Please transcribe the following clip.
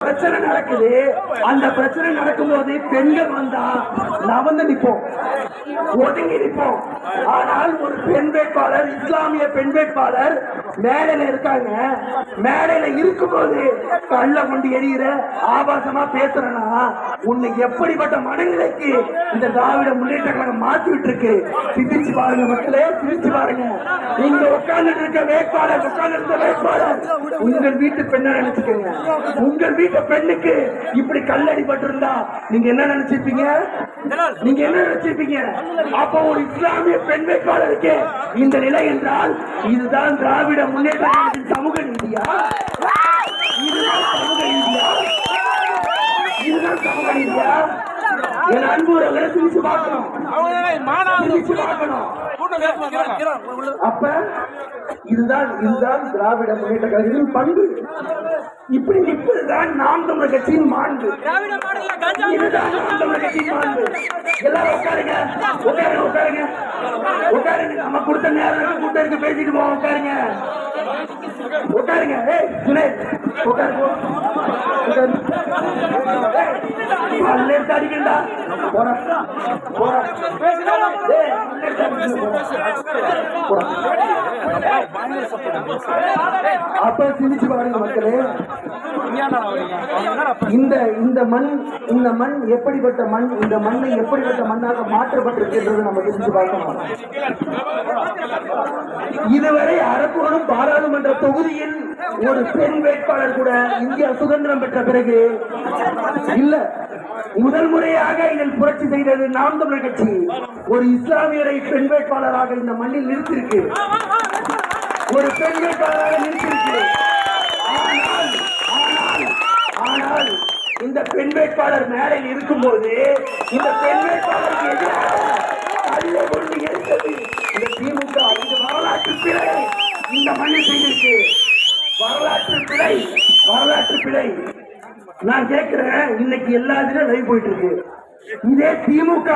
பிரச்சனை நடக்குது. அந்த பிரச்சனை நடக்கும்போது பெண்கள் வந்தா நவந்து நிற்போம் ஒதுங்கி நிற்போம் ஆனால் ஒரு பெண் வேட்பாளர் இஸ்லாமிய பெண் வேட்பாளர் மேடையில இருக்காங்க. மேடையில இருக்கும்போது கள்ள கொண்டு எரியிற ஆபாசமா பேசுறனா உன்னை எப்படிப்பட்ட மனநிலைக்கு இந்த திராவிட முன்னேற்ற கழகம் மாத்தி விட்டுருக்கு சிந்திச்சு பாருங்க மக்களே சிந்திச்சு பாருங்க. இங்க உட்கார்ந்துட்டு இருக்க வேட்பாளர் உட்கார்ந்து இருக்க வேட்பாளர் உங்கள் வீட்டு பெண்ணை நினைச்சுக்கோங்க. உங்கள் வீட்டு பெண்ணுக்கு இப்படி கல்லடி பட்டிருந்தா நீங்க என்ன நினைச்சிருப்பீங்க? நீங்க என்ன நினைச்சிருப்பீங்க? அப்போ ஒரு இஸ்லாமிய பெண் வேட்பாளருக்கு இந்த நிலை என்றால் இதுதான் திராவிட முன்னேற்ற சமூக நீதியா? இதுதான் சமூக நீதியா? இதுதான் சமூக நீதியா? என் அன்பு உறவுகளை சிரிச்சு பார்க்கணும். அப்ப இதுதான் இதுதான் திராவிட முன்னேற்ற கழகத்தின் பண்பு. இப்படி நிற்பதுதான் நாம் தமிழர் கட்சியின் மாண்பு. இதுதான் நாம் தமிழர் கட்சியின் மாண்பு. எல்லாரும் உட்காருங்க உட்காருங்க உட்காருங்க. உட்காருங்க நம்ம கொடுத்த நேரம் கூட்டம் இருக்கு பேசிட்டு போவோம் உட்காருங்க. உட்காருங்க ஏய் சுனேஷ் உட்காரு போ. உட்காரு. ஏய், பல்ல எடுத்து அடிக்கண்டா ஏய், அப்ப சிரிச்சு பாருங்க மக்களே. இந்த இந்த மண் இந்த மண் எப்படிப்பட்ட மண் இந்த மண்ணை எப்படிப்பட்ட மண்ணாக மாற்றப்பட்டிருக்கின்றது நம்ம தெரிஞ்சு பார்க்கணும். இதுவரை அரக்கோணம் பாராளுமன்ற தொகுதியில் ஒரு பெண் வேட்பாளர் கூட இந்தியா சுதந்திரம் பெற்ற பிறகு இல்ல. முதல் முறையாக இதில் புரட்சி செய்தது நாம் தமிழர் கட்சி. ஒரு இஸ்லாமியரை பெண் வேட்பாளராக இந்த மண்ணில் நிறுத்திருக்கு ஒரு பெண் வேட்பாளராக ஆனால் ஆனால் ஆனால் இந்த பெண் வேட்பாளர் மேடையில் இருக்கும்போது இந்த பெண் வேட்பாளருக்கு எதிராக கல்லை கொண்டு இந்த திமுக இது வரலாற்று பிழை. இந்த மண்ணில் செய்திருக்கு வரலாற்று பிழை வரலாற்று பிழை. நான் கேட்கிறேன் இன்னைக்கு எல்லா இதுலயும் லைவ் போயிட்டு இருக்கு. இதே திமுக